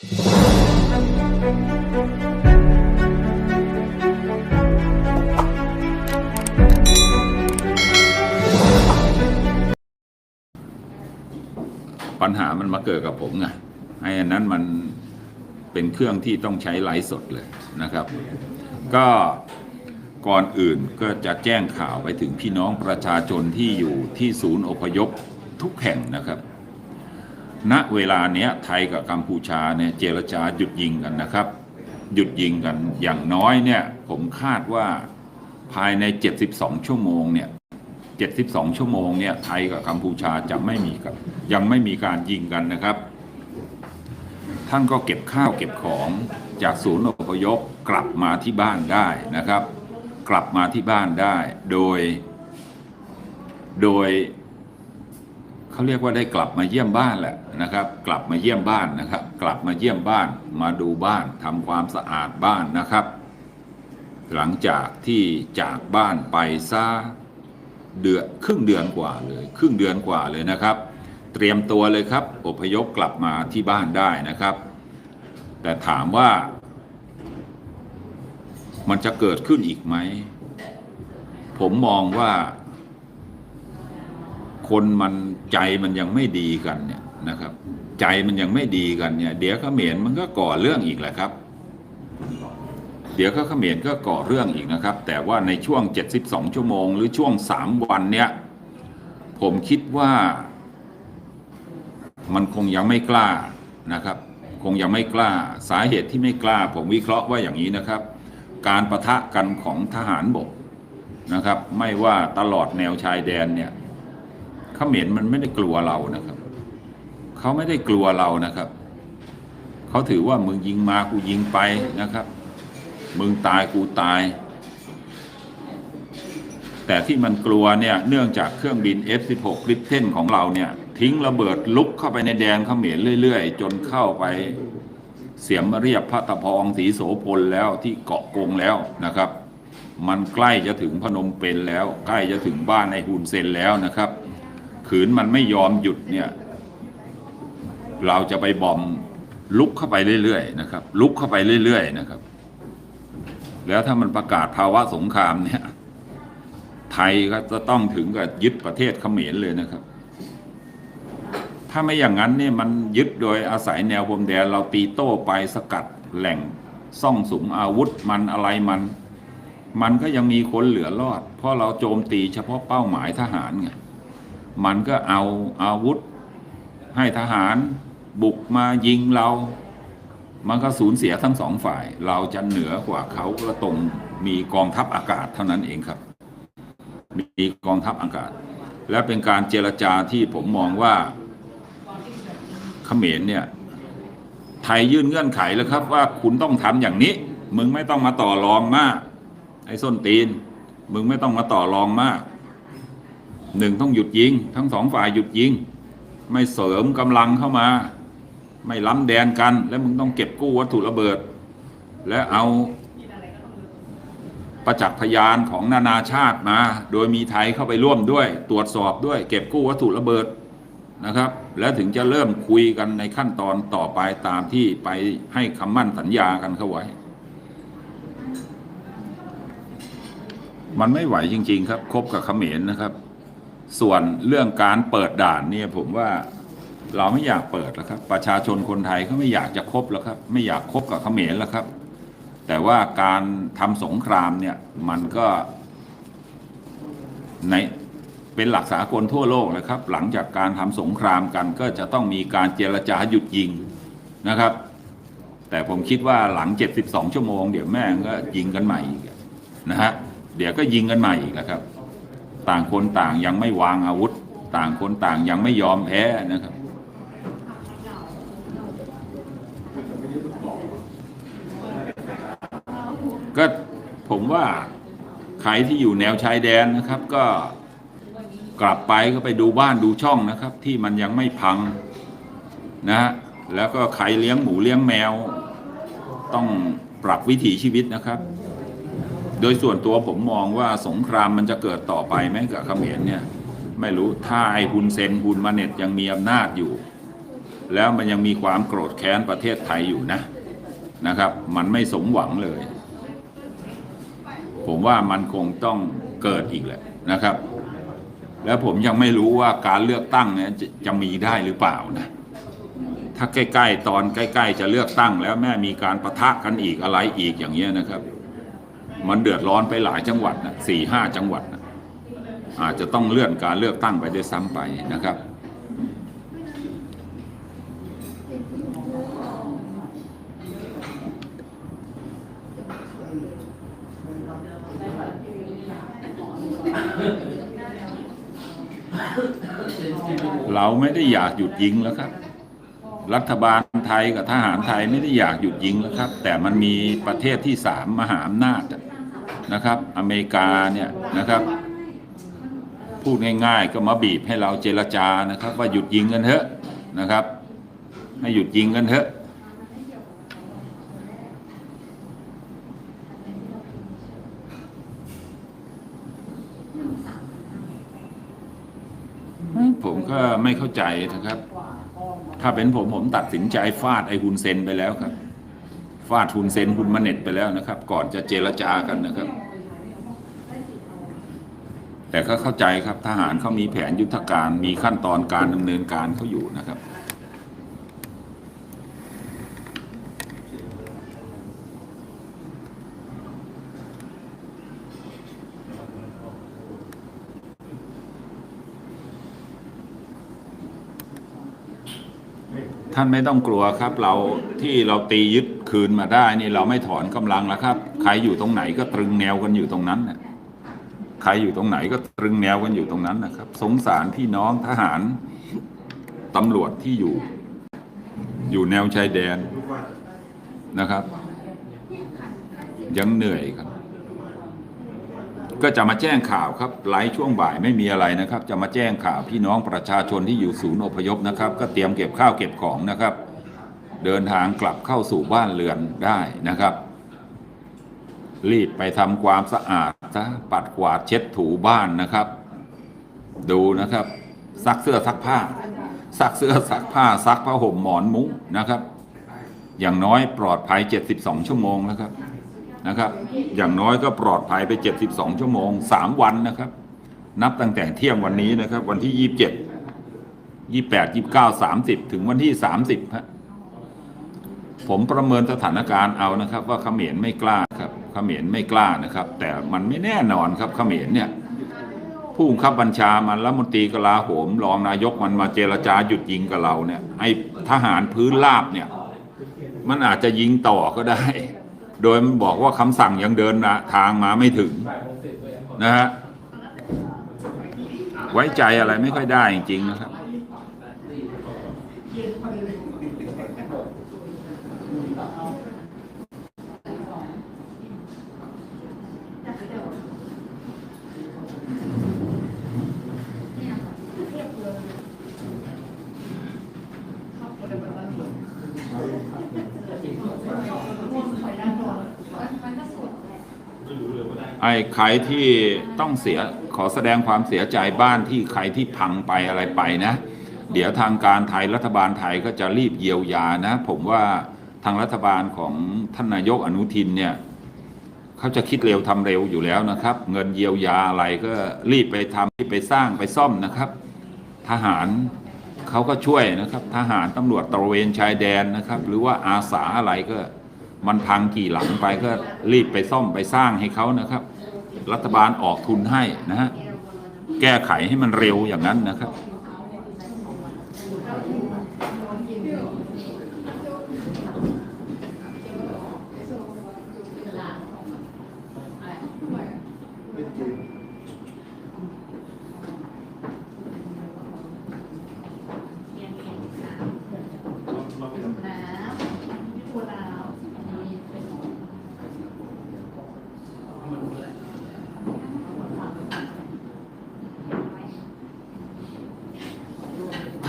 ปัญหามันมาเกิดกับผมไงไอ้อันนั้นมันเป็นเครื่องที่ต้องใช้ไลฟ์สดเลยนะครับ ก็ก่อนอื่นก็จะแจ้งข่าวไปถึงพี่น้องประชาชนที่อยู่ที่ศูนย์อพยพทุกแห่งนะครับ ณเวลาเนี้ยไทยกับกัมพูชาเนี่ยเจรจาหยุดยิงกันนะครับ หยุดยิงกันอย่างน้อยเนี่ยผมคาดว่าภายใน 72 ชั่วโมงเนี่ย72 ชั่วโมงเนี่ยไทยกับกัมพูชาจะไม่มีกับยังไม่มีการยิงกันนะครับ ท่านก็เก็บข้าวเก็บของจากศูนย์อพยพกลับมาที่บ้านได้นะครับ กลับมาที่บ้านได้โดย โดย เขาเรียกว่าได้กลับมาเยี่ยมบ้านแหละนะครับ กลับมาเยี่ยมบ้านนะครับ กลับมาเยี่ยมบ้าน มาดูบ้านทำความสะอาดบ้านนะครับ หลังจากที่จากบ้านไปซะเดือนครึ่งเดือนกว่าเลย ครึ่งเดือนกว่าเลยนะครับ เตรียมตัวเลยครับ อพยพกลับมาที่บ้านได้นะครับ แต่ถามว่า มันจะเกิดขึ้นอีกไหมผมมองว่า คนมันใจมันยังไม่ดีกันเนี่ยนะครับ ใจมันยังไม่ดีกันเนี่ย เดี๋ยวเขมรมันก็ก่อเรื่องอีกแหละครับ เดี๋ยวก็เขมรก็ก่อเรื่องอีกนะครับ แต่ว่าในช่วง 72 ชั่วโมง หรือช่วง 3 วันเนี้ยผมคิดว่า มันคงยังไม่กล้านะครับ คงยังไม่กล้าสาเหตุที่ไม่กล้า ผมวิเคราะห์ว่าอย่างนี้นะครับ การประทะกันของทหารบกนะครับ ไม่ว่าตลอดแนวชายแดนเนี่ย ขมรมันไม่ได้กลัวเรานะครับ เขาไม่ได้กลัวเรานะครับ เขาถือว่ามึงยิงมากูยิงไปนะครับ มึงตายกูตาย แต่ที่มันกลัวเนี่ยเนื่องจากเครื่องบิน F16 กริปเทนของเราเนี่ยทิ้งระเบิดลุกเข้าไปในแดนเขมรเรื่อยๆ จนเข้าไปเสียมเรียบพระตะพองสีโสพลแล้วที่เกาะกงแล้วนะครับ มันใกล้จะถึงพนมเปญแล้ว ใกล้จะถึงบ้านในฮุนเซนแล้วนะครับ ขืนมันไม่ยอมหยุดเนี่ย เราจะไปบอมลุกเข้าไปเรื่อยๆนะครับ ลุกเข้าไปเรื่อยๆนะครับ แล้วถ้ามันประกาศภาวะสงครามเนี่ย ไทยก็จะต้องถึงกับยึดประเทศเขมรเลยนะครับ ถ้าไม่อย่างนั้นเนี่ยมันยึดโดยอาศัยแนวพรมแดนเราตีโต้ไปสกัดแหล่งซ่องสุมอาวุธมันอะไรมัน มันก็ยังมีคนเหลือรอด เพราะเราโจมตีเฉพาะเป้าหมายทหารไง มันก็เอาอาวุธให้ทหารบุกมายิงเรา มันก็สูญเสียทั้งสองฝ่าย เราจะเหนือกว่าเขาก็ตรงมีกองทัพอากาศเท่านั้นเองครับ มีกองทัพอากาศ และเป็นการเจรจาที่ผมมองว่าเขมรเนี่ย ไทยยื่นเงื่อนไขแล้วครับ ว่าคุณต้องทำอย่างนี้ มึงไม่ต้องมาต่อรองมาก ไอ้ส้นตีน มึงไม่ต้องมาต่อรองมาก หนึ่งต้องหยุดยิง ทั้งสองฝ่ายหยุดยิง ไม่เสริมกำลังเข้ามา ไม่ล้ำแดนกัน และมึงต้องเก็บกู้วัตถุระเบิด และเอาประจักษ์พยานของนานาชาติมา โดยมีไทยเข้าไปร่วมด้วย ตรวจสอบด้วย เก็บกู้วัตถุระเบิดนะครับ แล้วถึงจะเริ่มคุยกันในขั้นตอนต่อไปตามที่ไปให้คำมั่นสัญญากันเข้าไว้ มันไม่ไหวจริง ๆ ครับ คบกับเขมรนะครับ ส่วนเรื่องการเปิดด่านเนี่ยผมว่าเราไม่อยากเปิดแล้วครับ ประชาชนคนไทยเขาไม่อยากจะคบแล้วครับ ไม่อยากคบกับเขมรแล้วครับ แต่ว่าการทำสงครามเนี่ยมันก็ในเป็นหลักสากลทั่วโลกนะครับ หลังจากการทำสงครามกันก็จะต้องมีการเจรจาหยุดยิงนะครับ แต่ผมคิดว่าหลัง 72 ชั่วโมง เดี๋ยวแม่งก็ยิงกันใหม่อีกนะฮะเดี๋ยวก็ยิงกันใหม่อีกนะครับ ต่างคนต่างยังไม่วางอาวุธ ต่างคนต่างยังไม่ยอมแพ้นะครับ ก็ผมว่าใครที่อยู่แนวชายแดนนะครับก็กลับไปก็ไปดูบ้านดูช่องนะครับ ที่มันยังไม่พังนะฮะแล้วก็ใครเลี้ยงหมูเลี้ยงแมว ต้องปรับวิถีชีวิตนะครับ โดยส่วนตัวผมมองว่าสงครามมันจะเกิดต่อไปไหมกับเขมรเนี่ย ไม่รู้ถ้าไอ้ฮุนเซนฮุนมาเน็ตยังมีอำนาจอยู่ แล้วมันยังมีความโกรธแค้นประเทศไทยอยู่นะนะครับ มันไม่สมหวังเลย ผมว่ามันคงต้องเกิดอีกแหละนะครับ แล้วผมยังไม่รู้ว่าการเลือกตั้งเนี่ยจะจะมีได้หรือเปล่านะถ้าใกล้ ๆ ตอนใกล้ ๆ จะเลือกตั้งแล้วแม่มีการประทะกันอีกอะไรอีกอย่างเงี้ยนะครับ มันเดือดร้อนไปหลายจังหวัดนะสี่ห้าจังหวัดนะอาจจะต้องเลื่อนการเลือกตั้งไปด้วยซ้ำไปนะครับ เราไม่ได้อยากหยุดยิงแล้วครับ รัฐบาลไทยกับทหารไทยไม่ได้อยากหยุดยิงแล้วครับ แต่มันมีประเทศที่สามมหาอำนาจ นะครับ อเมริกาเนี่ยนะครับพูดง่ายๆ ก็มาบีบให้เราเจรจานะครับ ว่าหยุดยิงกันเถอะนะครับ ให้หยุดยิงกันเถอะผมก็ไม่เข้าใจนะครับ ถ้าเป็นผมผมตัดสินใจฟาดไอ้ฮุนเซนไปแล้วครับ ฟาดทุนเซ็นฮุนมาเน็ตไปแล้วนะครับ ก่อนจะเจรจากันนะครับ แต่ก็เข้าใจครับทหารเขามีแผนยุทธการมีขั้นตอนการดำเนินการเขาอยู่นะครับ ท่านไม่ต้องกลัวครับ เราที่เราตียึดคืนมาได้นี่เราไม่ถอนกำลังแล้วครับ ใครอยู่ตรงไหนก็ตรึงแนวกันอยู่ตรงนั้นน่ะใครอยู่ตรงไหนก็ตรึงแนวกันอยู่ตรงนั้นนะครับ สงสารพี่น้องทหารตำรวจที่อยู่ อยู่แนวชายแดนนะครับ ยังเหนื่อยครับ ก็จะมาแจ้งข่าวครับไลฟ์ช่วงบ่ายไม่มีอะไรนะครับ จะมาแจ้งข่าวพี่น้องประชาชนที่อยู่ศูนย์อพยพนะครับ ก็เตรียมเก็บข้าวเก็บของนะครับ เดินทางกลับเข้าสู่บ้านเรือนได้นะครับ รีบไปทำความสะอาดซะปัดกวาดเช็ดถูบ้านนะครับ ดูนะครับ ซักเสื้อซักผ้า ซักเสื้อซักผ้า ซักผ้าห่มหมอนมุ้งนะครับ อย่างน้อยปลอดภัย 72 ชั่วโมงนะครับ นะครับ อย่างน้อยก็ปลอดภัยไป 72 ชั่วโมง 3 วันนะครับ นับตั้งแต่เที่ยงวันนี้นะครับ วันที่ 27 28 29 30 ถึงวันที่ 30ฮะผมประเมินสถานการณ์เอานะครับ ว่าเขมรไม่กล้าครับเขมรไม่กล้านะครับ แต่มันไม่แน่นอนครับเขมรเนี่ยผู้บังคับบัญชามันรัฐมนตรีกลาโหมรองนายกมันมาเจรจาหยุดยิงกับเราเนี่ยไอ้ทหารพื้นราบเนี่ย มันอาจจะยิงต่อก็ได้ โดยมันบอกว่าคำสั่งยังเดินนะทางมาไม่ถึงนะฮะไว้ใจอะไรไม่ค่อยได้จริงๆนะครับ ไอ้ใครที่ต้องเสียขอแสดงความเสียใจบ้านที่ใครที่พังไปอะไรไปนะ เดี๋ยวทางการไทยรัฐบาลไทยก็จะรีบเยียวยานะ ผมว่าทางรัฐบาลของท่านนายกอนุทินเนี่ยเขาจะคิดเร็วทำเร็วอยู่แล้วนะครับ เงินเยียวยาอะไรก็รีบไปทำรีบไปสร้างไปซ่อมนะครับ ทหารเขาก็ช่วยนะครับ ทหารตำรวจตระเวนชายแดนนะครับ หรือว่าอาสาอะไรก็ มันพังกี่หลังไปก็รีบไปซ่อมไปสร้างให้เขานะครับ รัฐบาลออกทุนให้นะฮะแก้ไขให้มันเร็วอย่างนั้นนะครับ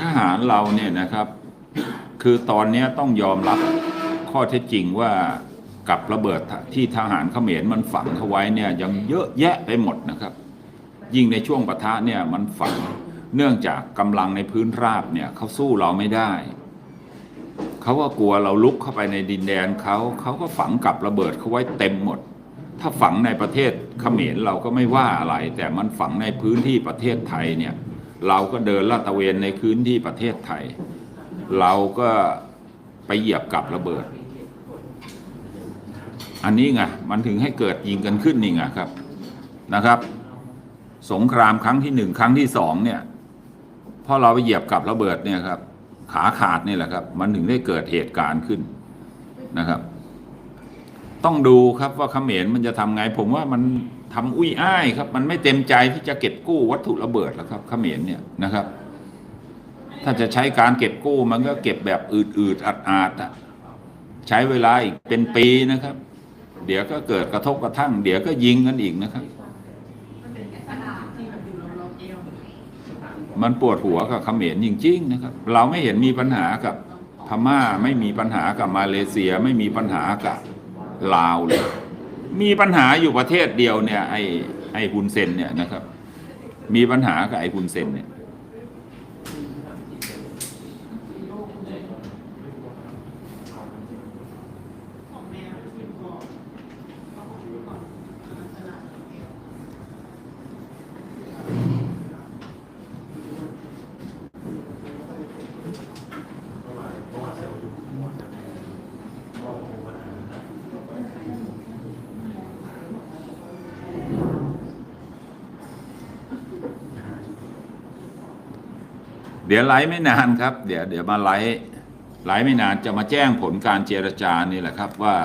ทหารเราเนี่ยนะครับ คือตอนนี้ต้องยอมรับข้อเท็จจริงว่ากับระเบิดที่ทหารเขมรมันฝังเขาไว้เนี่ยยังเยอะแยะไปหมดนะครับ ยิ่งในช่วงปะทะเนี่ยมันฝังเนื่องจากกำลังในพื้นราบเนี่ยเขาสู้เราไม่ได้เขาก็กลัวเราลุกเข้าไปในดินแดนเขาเขาก็ฝังกับระเบิดเขาไว้เต็มหมด ถ้าฝังในประเทศเขมรเราก็ไม่ว่าอะไร แต่มันฝังในพื้นที่ประเทศไทยเนี่ย เราก็เดินลาดตระเวนในพื้นที่ประเทศไทย เราก็ไปเหยียบกับระเบิด อันนี้ไงมันถึงให้เกิดยิงกันขึ้นนี่ไงครับนะครับ สงครามครั้งที่หนึ่งครั้งที่สองเนี่ยพอเราไปเหยียบกับระเบิดเนี่ยครับ ขาขาดนี่แหละครับ มันถึงได้เกิดเหตุการณ์ขึ้นนะครับ ต้องดูครับว่าเขมรมันจะทำไง ผมว่ามัน ทำอุ้ยอ้ายครับ มันไม่เต็มใจที่จะเก็บกู้วัตถุระเบิดแล้วครับเขมรเนี่ยนะครับ ถ้าจะใช้การเก็บกู้มันก็เก็บแบบอืดๆอัดๆอะใช้เวลาอีกเป็นปีนะครับ เดี๋ยวก็เกิดกระทบกระทั่ง เดี๋ยวก็ยิงกันอีกนะครับ มันปวดหัวกับเขมรจริงๆนะครับ เราไม่เห็นมีปัญหากับพม่าไม่มีปัญหากับมาเลเซีย ไม่มีปัญหากับลาวเลย มีปัญหาอยู่ประเทศเดียวเนี่ยไอ้ไอ้คุณเซนเนี่ยนะครับ มีปัญหากับไอ้คุณเซนเนี่ย เดี๋ยวไลฟ์ไม่นานครับ เดี๋ยวเดี๋ยวมาไลฟ์ไลฟ์ไม่นานจะมาแจ้งผลการเจรจานี่แหละครับว่า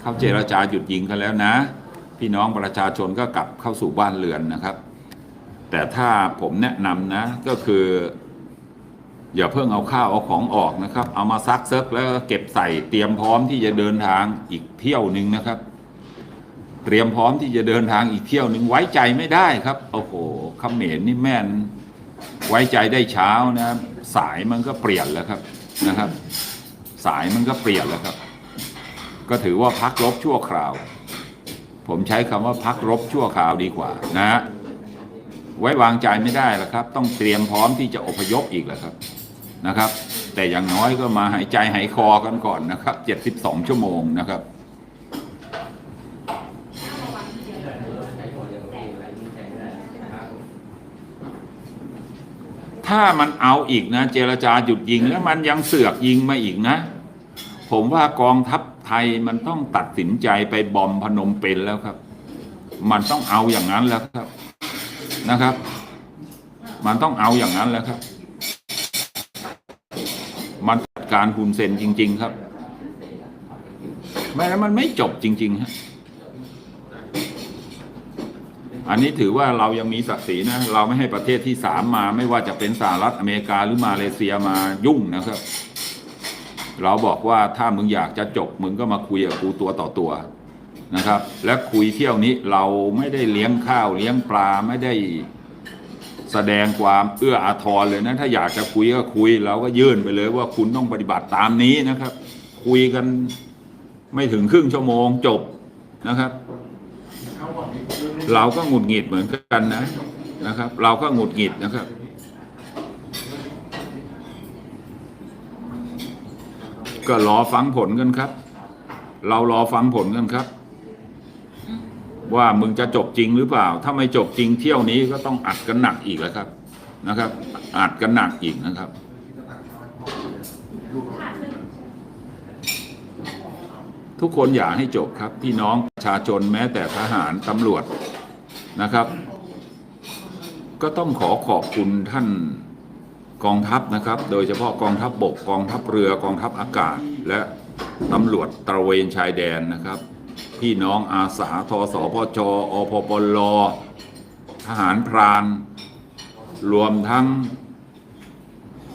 เขาเจรจาหยุดยิงกันแล้วนะ พี่น้องประชาชนก็กลับเข้าสู่บ้านเรือนนะครับ แต่ถ้าผมแนะนำนะก็คือ อย่าเพิ่งเอาข้าวเอาของออกนะครับ เอามาซักเซิกแล้วเก็บใส่เตรียมพร้อมที่จะเดินทางอีกเที่ยวหนึ่งนะครับ เตรียมพร้อมที่จะเดินทางอีกเที่ยวหนึ่งไว้ใจไม่ได้ครับโอ้โหคำเขมรนี่แม่น ไว้ใจได้เช้านะครับ สายมันก็เปลี่ยนแล้วครับนะครับ สายมันก็เปลี่ยนแล้วครับ ก็ถือว่าพักรบชั่วคราว ผมใช้คำว่าพักรบชั่วคราวดีกว่านะฮะไว้วางใจไม่ได้แล้วครับ ต้องเตรียมพร้อมที่จะอพยพอีกแล้วครับนะครับ แต่อย่างน้อยก็มาหายใจหายคอกันก่อนนะครับ 72 ชั่วโมงนะครับ ถ้ามันเอาอีกนะ เจรจาหยุดยิงแล้วมันยังเสือกยิงมาอีกนะ ผมว่ากองทัพไทยมันต้องตัดสินใจไปบอมพนมเปญแล้วครับ มันต้องเอาอย่างนั้นแล้วครับนะครับ มันต้องเอาอย่างนั้นแล้วครับ มันจัดการฮุนเซนจริง ๆ ครับ ไม่แล้วมันไม่จบจริง ๆ ฮะ อันนี้ถือว่าเรายังมีศักดิ์ศรีนะเราไม่ให้ประเทศที่สามมา ไม่ว่าจะเป็นสหรัฐอเมริกาหรือมาเลเซียมายุ่งนะครับ เราบอกว่าถ้ามึงอยากจะจบมึงก็มาคุยกับกูตัวต่อตัวนะครับ และคุยเที่ยวนี้เราไม่ได้เลี้ยงข้าวเลี้ยงปลาไม่ได้แสดงความเอื้ออาทรเลยนะ ถ้าอยากจะคุยก็คุยเราก็ยื่นไปเลยว่าคุณต้องปฏิบัติตามนี้นะครับ คุยกันไม่ถึงครึ่งชั่วโมงจบนะครับ เราก็หงุดหงิดเหมือนกันนะนะครับ เราก็หงุดหงิดนะครับ ก็รอฟังผลกันครับ เรารอฟังผลกันครับ ว่ามึงจะจบจริงหรือเปล่า ถ้าไม่จบจริงเที่ยวนี้ก็ต้องอัดกันหนักอีกแล้วครับนะครับ อัดกันหนักอีกนะครับทุกคนอยากให้จบครับ พี่น้องประชาชนแม้แต่ทหารตำรวจ นะครับ ก็ต้องขอขอบคุณท่านกองทัพนะครับ โดยเฉพาะกองทัพบบกกองทัพเรือกองทัพอากาศ และตำรวจตระเวนชายแดนนะครับ พี่น้องอาสาทสพจอพปลทหารพราน รวมทั้ง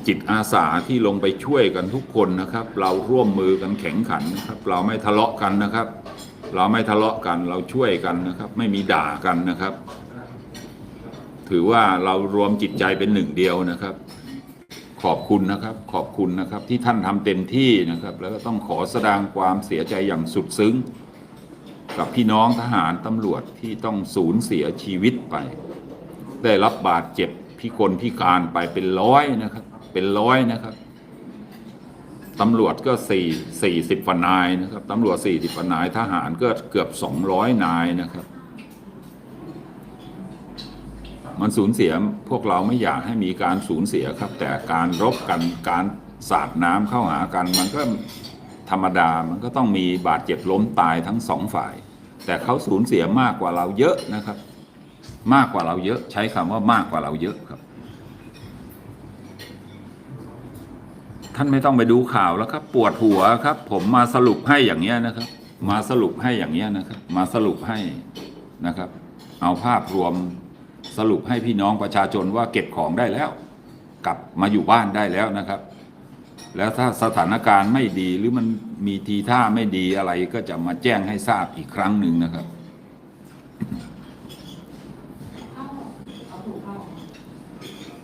จิตอาสาที่ลงไปช่วยกันทุกคนนะครับ เราร่วมมือกันแข็งขันนะครับ เราไม่ทะเลาะกันนะครับ เราไม่ทะเลาะกันเราช่วยกันนะครับ ไม่มีด่ากันนะครับ ถือว่าเรารวมจิตใจเป็นหนึ่งเดียวนะครับ ขอบคุณนะครับ ขอบคุณนะครับ ที่ท่านทำเต็มที่นะครับ แล้วก็ต้องขอแสดงความเสียใจอย่างสุดซึ้ง กับพี่น้องทหารตำรวจที่ต้องสูญเสียชีวิตไป ได้รับบาดเจ็บพิกลพิการไปเป็นร้อยนะครับ เป็นร้อยนะครับ ตำรวจก็สี่สี่สิบกว่านายนะครับตำรวจสี่สิบกว่านายทหารก็เกือบสองร้อยนายนะครับ มันสูญเสียพวกเราไม่อยากให้มีการสูญเสียครับ แต่การรบกันการสาดน้ำเข้าหากัน มันก็ธรรมดามันก็ต้องมีบาดเจ็บล้มตายทั้งสองฝ่าย แต่เขาสูญเสียมากกว่าเราเยอะนะครับ มากกว่าเราเยอะใช้คำว่ามากกว่าเราเยอะครับ ท่านไม่ต้องไปดูข่าวแล้วครับ ปวดหัวครับ ผมมาสรุปให้อย่างเงี้ยนะครับ มาสรุปให้อย่างเงี้ยนะครับ มาสรุปให้นะครับ เอาภาพรวมสรุปให้พี่น้องประชาชนว่าเก็บของได้แล้ว กลับมาอยู่บ้านได้แล้วนะครับ แล้วถ้าสถานการณ์ไม่ดีหรือมันมีทีท่าไม่ดีอะไรก็จะมาแจ้งให้ทราบอีกครั้งหนึ่งนะครับ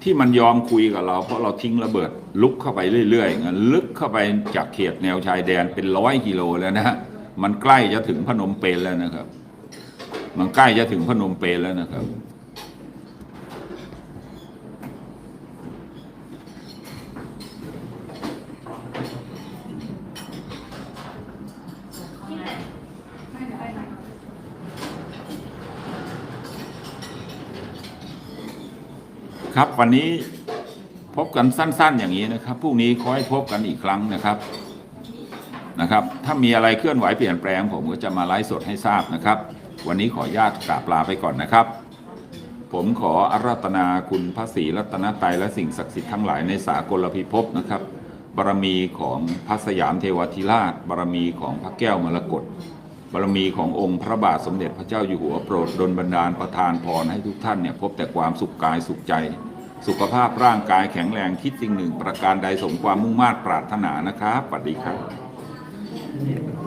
ที่มันยอมคุยกับเรา เพราะเราทิ้งระเบิด ลุกเข้าไปเรื่อยๆงั้นลึกเข้าไปจากเขตแนวชายแดนเป็นร้อยกิโลแล้วนะมันใกล้จะถึงพนมเปญแล้วนะครับ มันใกล้จะถึงพนมเปญแล้วนะครับ ครับวันนี้ พบกันสั้นๆ อย่างนี้นะครับพรุ่งนี้ขอให้พบกันอีกครั้งนะครับนะครับ ถ้ามีอะไรเคลื่อนไหวเปลี่ยนแปลง ผมก็จะมาไลฟ์สดให้ทราบนะครับ วันนี้ขอญาตกราบลาไปก่อนนะครับ ผมขออาราธนาคุณพระศรีรัตนตรัยและสิ่งศักดิ์สิทธิ์ทั้งหลายในสากลพิภพนะครับ บารมีของพระสยามเทวทิราช บารมีของพระแก้วมรกตบารมีขององค์พระบาทสมเด็จพระเจ้าอยู่หัวโปรดดลบันดาลประทานพรให้ทุกท่านเนี่ยพบแต่ความสุขกายสุขใจ สุขภาพร่างกายแข็งแรงคิดสิ่งหนึ่ง ประการใดสมความมุ่งมา่ปรารถนานะครับสวัสดีครับ